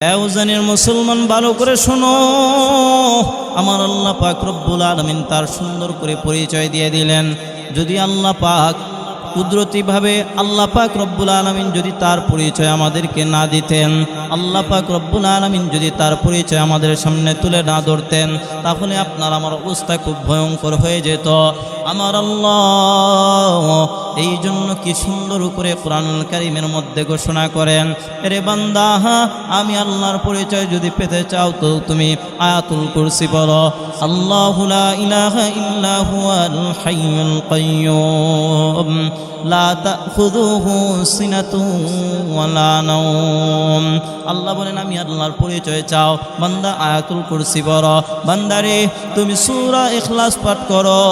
এউজানের মুসলমান, ভালো করে শোনো। আমার আল্লাহ পাক রব্বুল আলমিন তার সুন্দর করে পরিচয় দিয়ে দিলেন। যদি আল্লাহ পাক কুদরতিভাবে আল্লাহ পাক রব্বুল আলমিন যদি তার পরিচয় আমাদেরকে না দিতেন, আল্লাহ পাক রব্বুল আলমিন যদি তার পরিচয় আমাদের সামনে তুলে না ধরতেন, তাহলে আপনার আমার অবস্থা খুব ভয়ঙ্কর হয়ে যেত। আমার আল্লাহ। এই জন্য কি সুন্দর করে কোরআনুল কারিমের মধ্যে ঘোষণা করেন রে বান্দা, আমি আল্লাহর পরিচয় যদি পেতে চাও তো তুমি আয়াতুল কুরসি বলো, আল্লাহু লা ইলাহা ইল্লা হুয়াল হাইয়ুল কাইয়্যুম লা তাখুযুহু সিনাতুন ওয়ালা নাওম। আল্লাহ বলেন, আমি আল্লাহর পরিচয় চাও, বান্দা আয়াতুল কুরসি পড়ো বান্দারে, তুমি সূরা ইখলাস পাঠ করো।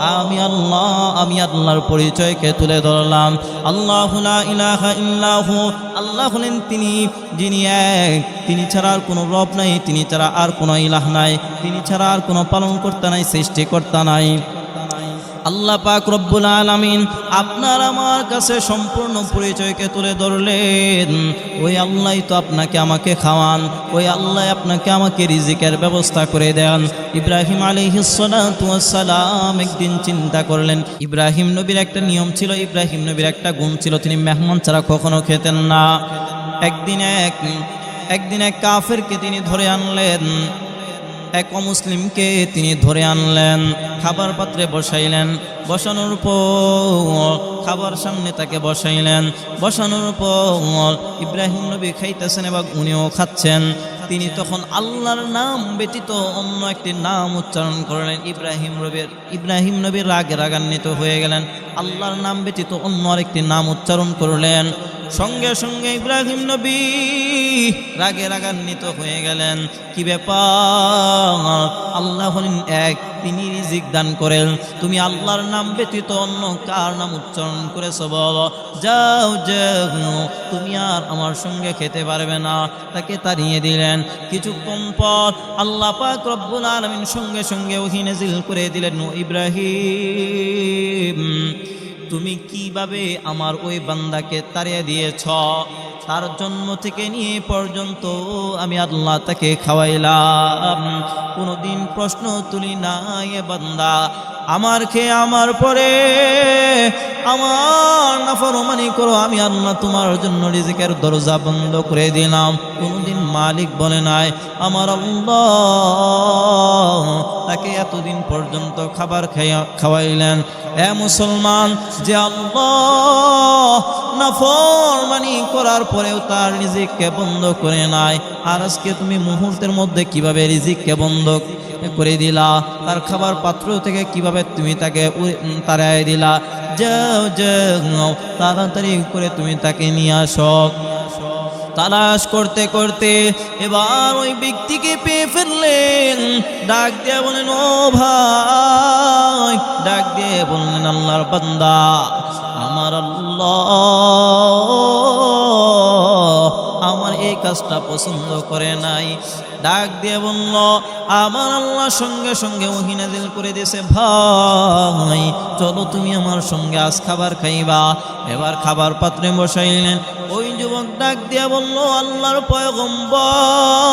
আমি আল্লাহ, আমি আল্লাহর পরিচয়কে তুলে ধরলাম। আল্লাহ ইলাহা ইল্লাহু আল্লাহ হলেন তিনি, যিনি এক। তিনি ছাড়া আর কোনো রব নাই, তিনি ছাড়া আর কোনো ইলাহ নাই। তিনি ছাড়া আর কোনো পালন করতে নাই সৃষ্টি সৃষ্টিকর্তা নাই। আল্লাহ পাক রব্বুল আলামিন আপনার আমার কাছে সম্পূর্ণ পরিচয়কে তুলে ধরলেন। ওই আল্লাহই তো আপনাকে আমাকে খাওয়ান, ওই আল্লাহ আপনাকে আমাকে রিজিকের ব্যবস্থা করে দেন। ইব্রাহিম আলী সালাম একদিন চিন্তা করলেন, ইব্রাহিম নবীর একটা নিয়ম ছিল, ইব্রাহিম নবীর একটা গুণ ছিল, তিনি মেহমান ছাড়া কখনো খেতেন না। একদিন এক একদিন এক কাফেরকে তিনি ধরে আনলেন এক অমুসলিমকে তিনি ধরে আনলেন, খাবার পাত্রে বসাইলেন। বসানোর পর খাবার সামনে তাকে বসাইলেন। বসানোর পর ইব্রাহিম নবী খাইতেছেন এবং উনিও খাচ্ছেন। তিনি তখন আল্লাহর নাম ব্যতীত অন্য একটি নাম উচ্চারণ করলেন ইব্রাহিম নবীর। ইব্রাহিম নবীর রাগে রাগান্বিত হয়ে গেলেন। আল্লাহর নাম ব্যতীত অন্য আরেকটি নাম উচ্চারণ করলেন। সঙ্গে সঙ্গে ইব্রাহিম নবী রাগে রাগান্বিত হয়ে গেলেন। কি ব্যাপার? আল্লাহ হলেন এক, তিনি রিজিক দান করেন। তুমি আল্লাহর নাম ব্যতীত অন্য কার নাম উচ্চারণ করেছ বলো? যাও যাও, তুমি আর আমার সঙ্গে খেতে পারবে না। তাকে তাড়িয়ে দিলেন। কিছুক্ষণ পর আল্লাহ পাক রব্বুল আলমিন সঙ্গে সঙ্গে ওহি নাজিল করে দিলেন ইব্রাহিম। তুমি কীভাবে আমার ওই বান্দাকে তাড়িয়ে দিয়েছ? তার জন্ম থেকে নিয়ে পর্যন্ত আমি আল্লাহ তাকে খাওয়াইলাম। কোনোদিন প্রশ্ন তুলি না এ বান্দা। আমার খেয়ে আমার পরে আমার নাফরমানি করো, আমি আল্লাহ তোমার জন্য রিজিকের দরজা বন্ধ করে দিলাম। কোনোদিন মালিক বলে নাই, আমার আল্লাহ তাকে এতদিন পর্যন্ত খাবার খাইয়া খাওয়াইলেন। এ মুসলমান, যে আল্লাহ নাফরমানি করার পরেও তার রিজিককে বন্ধ করে নাই। আর আজকে তুমি মুহূর্তের মধ্যে কীভাবে রিজিককে বন্ধ করে দিলা? তার খাবার পাত্র থেকে কীভাবে তুমি তাকে তাড়াই দিলা? যাও যাও, তাড়াতাড়ি করে তুমি তাকে নিয়ে আসো। তালাশ করতে করতে এবার ওই ব্যক্তিকে পেয়ে ফেললেন। ডাক দিয়ে বলেন ও ভাই, ডাক দিয়ে বললেন, আল্লাহর বান্দা আল্লাহ। আমার এই কাজটা পছন্দ করে নাই। ডাক দিয়ে বলল, আমার আল্লাহ সঙ্গে সঙ্গে ওহিনাদিল করে দিয়েছে ভাই। চলো তুমি আমার সঙ্গে আজ খাবার খাইবা। এবার খাবার পাত্রে বসাইলেন। ওই যুবক ডাক দিয়া বলল, আল্লাহর পয়গম্বর,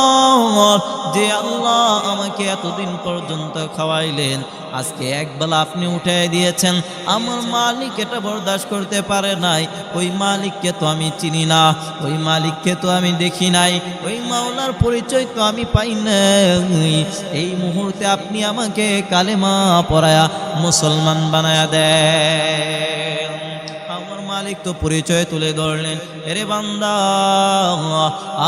যে আল্লাহ আমাকে এতদিন পর্যন্ত খাওয়াইলেন, আজকে একবেলা আপনি উঠে দিয়েছেন, আমার মালিক এটা বরদাস্ত করতে পারে নাই, ওই মালিককে তো আমি চিনি না, ওই মালিককে তো আমি দেখি নাই, ওই মাওলার পরিচয় তো আমি পাই নাই, এই মুহূর্তে আপনি আমাকে কালেমা পড়ায়া মুসলমান বানায়া আমার মালিক তো পরিচয় তুলে ধরলেন। এরে বান্দা,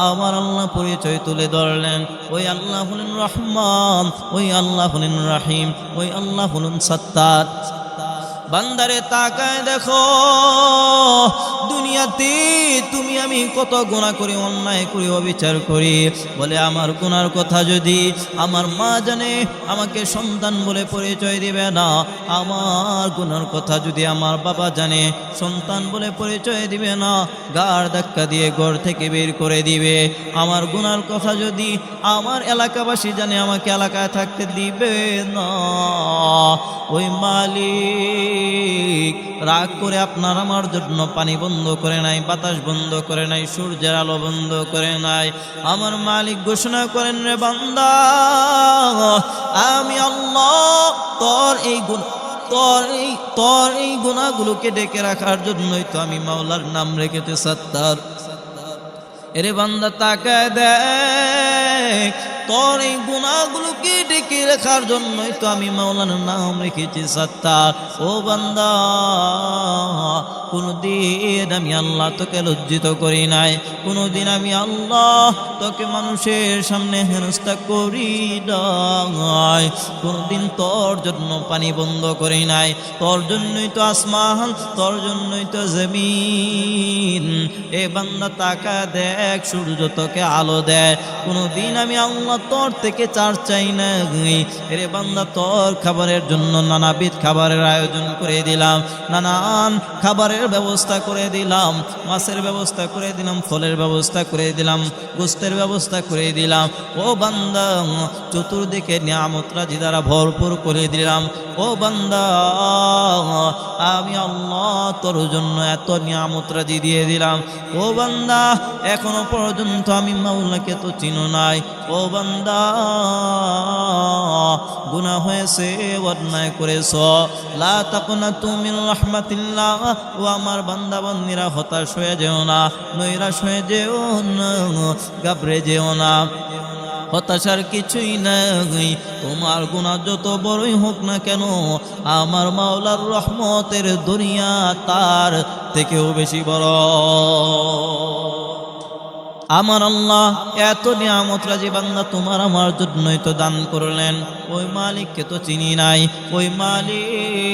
আমার আল্লাহ পরিচয় তুলে ধরলেন। ওই আল্লাহ হলেন রহমান, ওই আল্লাহ হলেন রাহিম, ওই আল্লাহ হলেন সত্তার। বান্দারে তাকায় দেখো দুনিয়াতে তুমি আমি কত গুণা করি, অন্যায় করি, অবিচার করি। বলে, আমার গুনার কথা যদি আমার মা জানে, আমাকে সন্তান বলে পরিচয় দিবে না। আমার গুনার কথা যদি আমার বাবা জানে, সন্তান বলে পরিচয় দিবে না। গাড় ধাক্কা দিয়ে ঘর থেকে বের করে দিবে। আমার গুনার কথা যদি আমার এলাকাবাসী জানে, আমাকে এলাকায় থাকতে দিবে না। ওই মালিক, রাগ করে আপনার আমার জন্য পানি বন্ধ করে নাই, বাতাস বন্ধ করে নাই, সূর্যের আলো বন্ধ করে নাই। আমার মালিক ঘোষণা করেন, রে বান্দা, আমি আল্লাহ তোর এই গুণ, তোর এই তোর এই গুণাগুলোকে ডেকে রাখার জন্যই তো আমি মাওলার নাম রেখেছি সত্তার। এরে বান্দা, তাকায় দেখ তোর এই গুণাগুলোকে ডেকে রাখার জন্যই তো আমি মাওলানার নাম রেখেছি সত্তার। ও বান্দা, কোনদিন আমি আল্লাহ তোকে লজ্জিত করি নাই। কোনদিন আমি আল্লাহ তোকে মানুষের সামনে হেনস্থা করি নাই। কোনদিন তোর জন্য পানি বন্ধ করি নাই। তোর জন্যই তো আসমান, তোর জন্যই তো জমিন। এ বান্দা তাকা দেখ, সূর্য তোকে আলো দেয়। কোনদিন আমি আল্লাহ তোর থেকে চার চাই না রে বান্দা, তোর খাবারের জন্য নানাবিধ খাবারের আয়োজন করে দিলাম। নানান খাবারের ব্যবস্থা করে দিলাম। মাছের ব্যবস্থা করে দিলাম, ফলের ব্যবস্থা করে দিলাম, গোস্তের ব্যবস্থা করে দিলাম। ও বান্দা, চতুর্দিকে নিয়ামত রাজি দ্বারা ভরপুর করে দিলাম। ও বান্দা, আমি আল্লাহ তোর জন্য এত নিয়ামত রাজি দিয়ে দিলাম। ও বান্দা, এখনও পর্যন্ত আমি মাওলাকে তো চিনো নাই। ও বান্দা গুনাহ হয়েছে, অন্যায় করেছ। লা তাকুনা তুমি রহমাতিল্লাহ, ও আমার বান্দা বান্দিরা হতাশ হয়ে যেও না, নৈরাশ হয়ে যেও না গাবড়ে যেও না। হতাশার কিছুই নাই, তোমার গুণা যত বড়ই হোক না কেন, আমার মাওলার রহমতের দুনিয়া তার থেকেও বেশি বড়। আমার আল্লাহ এত নিয়ামত রাজি বান্দা তোমার আমার জন্যই তো দান করলেন। ওই মালিককে তো চিনি নাই। ওই মালিক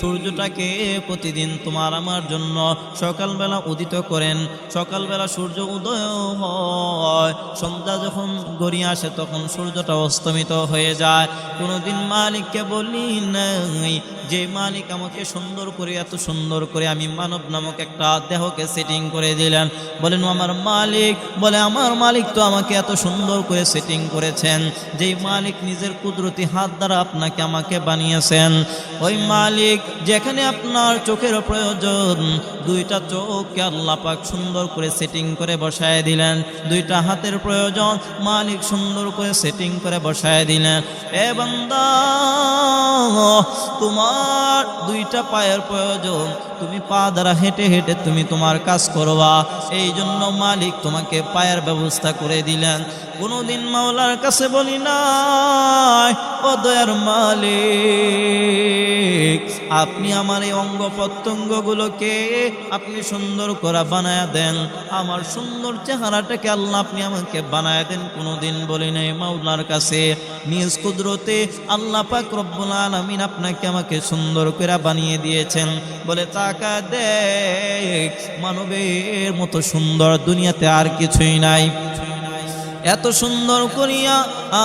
সূর্যটাকে প্রতিদিন তোমার আমার জন্য সকালবেলা উদিত করেন। সকালবেলা সূর্য উদয় হয় সন্ধ্যা যখন গড়িয়ে আসে তখন সূর্যটা অস্তমিত হয়ে যায়। কোনোদিন মালিককে বলি নাই যে, মালিক আমাকে সুন্দর করে, এত সুন্দর করে আমি মানব নামক একটা দেহকে সেটিং করে দিলেন। বলেন আমার মালিক। বলে, আমার মালিক তো আমাকে এত সুন্দর করে সেটিং করেছেন, যেই মালিক নিজের কুদরতি হাত দ্বারা আপনাকে আমাকে বানিয়েছেন। ওই মালিক যেখানে আপনার চোখের প্রয়োজন, দুইটা চোখকে আল্লাহ পাক সুন্দর করে সেটিং করে বসায় দিলেন। দুইটা হাতের প্রয়োজন, মালিক সুন্দর করে সেটিং করে বসায় দিলেন। এ বান্দা, তোমার দুইটা পায়ের প্রয়োজন, তুমি পা দ্বারা হেঁটে হেঁটে তুমি তোমার কাজ করবা। এই জন্য মালিক তোমাকে পায়ের ব্যবস্থা করে দিলেন। কোনোদিন মাওলার কাছে বলি না ও দয়ার মালিক আপনি আমার এই অঙ্গ প্রত্যঙ্গগুলোকে আপনি সুন্দর করে বানায় দেন। আমার সুন্দর চেহারাটাকে আল্লাহ আপনি আমাকে বানায় দেন, কোনোদিন বলি নাই মাওলার কাছে। নিজ কুদরতে আল্লাহ পাক রব্বুল আলামিন আপনাকে আমাকে সুন্দর করে বানিয়ে দিয়েছেন। বলে, তাকা দেখ, মানবের মতো সুন্দর দুনিয়াতে আর কিছুই নাই। এত সুন্দর করিয়া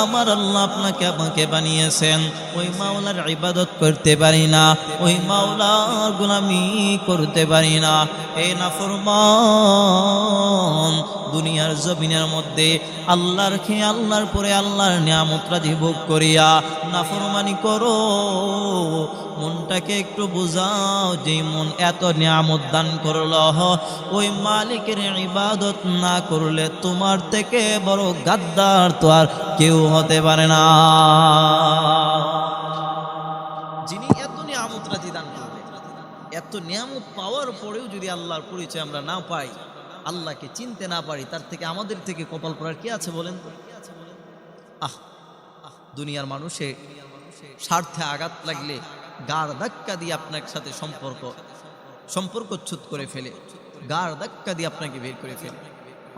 আমার আল্লাহ আপনাকে আমাকে বানিয়েছেন। ওই মাওলার ইবাদত করতে পারি না, ওই মাওলার গোলামি করতে পারি না। এ না ফরমান দুনিয়ার জমিনের মধ্যে আল্লাহর খেয়ে আল্লাহর পরে আল্লাহর নিয়ামতরা ভোগ করিয়া নাফরমানি করো। মনটাকে একটু বুঝাও যে মন এত নিয়ামত দান করল। ওই মালিকের ইবাদত না করলে তোমার থেকে বড় গাদ্দার তো আর কেউ হতে পারে না। যিনি এত নিয়ামত রাজি দান করবে এত নিয়ামত পাওয়ার পরেও যদি আল্লাহর পরিচয় আমরা না পাই আল্লাহকে চিনতে না পারি, তার থেকে আমাদের থেকে কপাল পড়ার কি আছে বলেন? তো আহ, দুনিয়ার মানুষে স্বার্থে আঘাত লাগলে গাড় ধাক্কা দিয়ে আপনার সাথে সম্পর্ক সম্পর্ক চ্যুত করে ফেলে গাড় ধাক্কা দিয়ে আপনাকে বের করে ফেলে।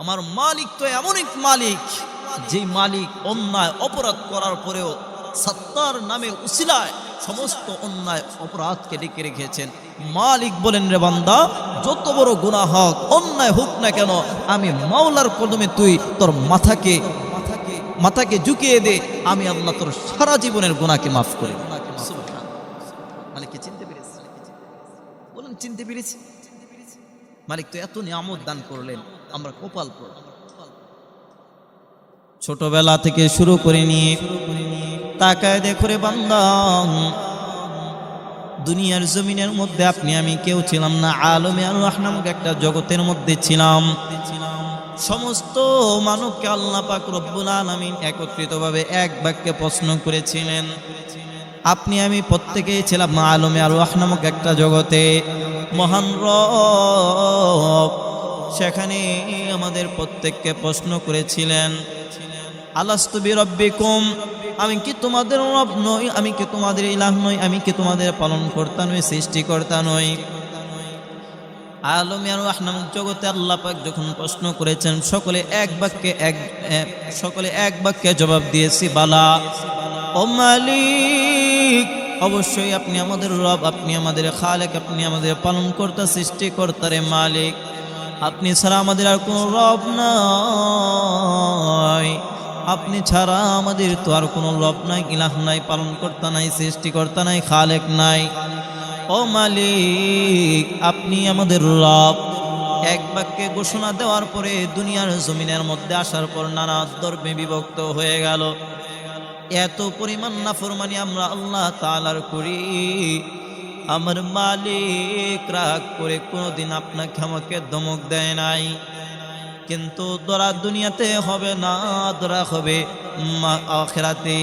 আমার মালিক তো এমন এক মালিক, যেই মালিক অন্যায়, অপরাধ করার পরেও সত্তার নামে উসিলায়। সমস্ত অন্যায় অপরাধকে ডেকে রেখেছেন। মালিক বলেন, রে বান্দা, যত বড় গুনাহ হোক, অন্যায় হোক না কেন, আমি মাওলার কদমে তুই তোর মাথাকে মাথাকে মাথাকে ঝুঁকিয়ে দে, আমি আল্লাহ তোর সারা জীবনের গুণাকে মাফ করি। মালিককে চিনতে পেরেছি? বলুন, চিনতে পেরেছি? মালিক, তো এত নিয়ামত দান করলেন, আমরা কপাল ছোটবেলা থেকে শুরু করে নিয়ে তাকায় দেখো রে বান্দা। দুনিয়ার জমিনের মধ্যে আপনি, আমি কেউ ছিলাম না। আলমে আল্লাহ নামক একটা জগতের মধ্যে ছিলাম। সমস্ত মানবকে আল্লাহ পাক রব্বুল আলামিন একত্রিতভাবে এক বাক্যে প্রশ্ন করেছিলেন, আপনি, আমি প্রত্যেকেই ছিলাম আলমে আল্লাহ নামক একটা জগতে। মহান রব সেখানে আমাদের প্রত্যেককে প্রশ্ন করেছিলেন আলাস্তবি রব্বিকুম আমি কি তোমাদের রব নই? আমি কি তোমাদের ইলাহ নই? আমি কি তোমাদের পালন কর্তা নই? সৃষ্টিকর্তা নই। আলমী আর নামক জগতে আল্লাহ পাক যখন প্রশ্ন করেছেন, সকলে এক বাক্যে এক সকলে এক বাক্যে জবাব দিয়েছি, বালা। ও মালিক, অবশ্যই আপনি আমাদের রব, আপনি আমাদের খালেক, আপনি আমাদের পালন কর্তা সৃষ্টিকর্তারে মালিক। আপনি ছাড়া আমাদের আর কোনো রব নাই। আপনি ছাড়া আমাদের তো আর কোনো রব নাই, ইলাহ নাই, পালন কর্তা নাই সৃষ্টিকর্তা নাই, খালেক নাই। ও মালিক, আপনি আমাদের রব। এক বাক্যে ঘোষণা দেওয়ার পরে দুনিয়ার জমিনের মধ্যে আসার পর নানা ধর্মে বিভক্ত হয়ে গেল। এত পরিমাণ নাফরমানি আমরা আল্লাহ তালার করি। আমার মালিক রাগ করে কোনোদিন আপনাকে আমাকে ধমক দেয় নাই। কিন্তু দোরা দুনিয়াতে হবে না দোরা হবে আখেরাতে।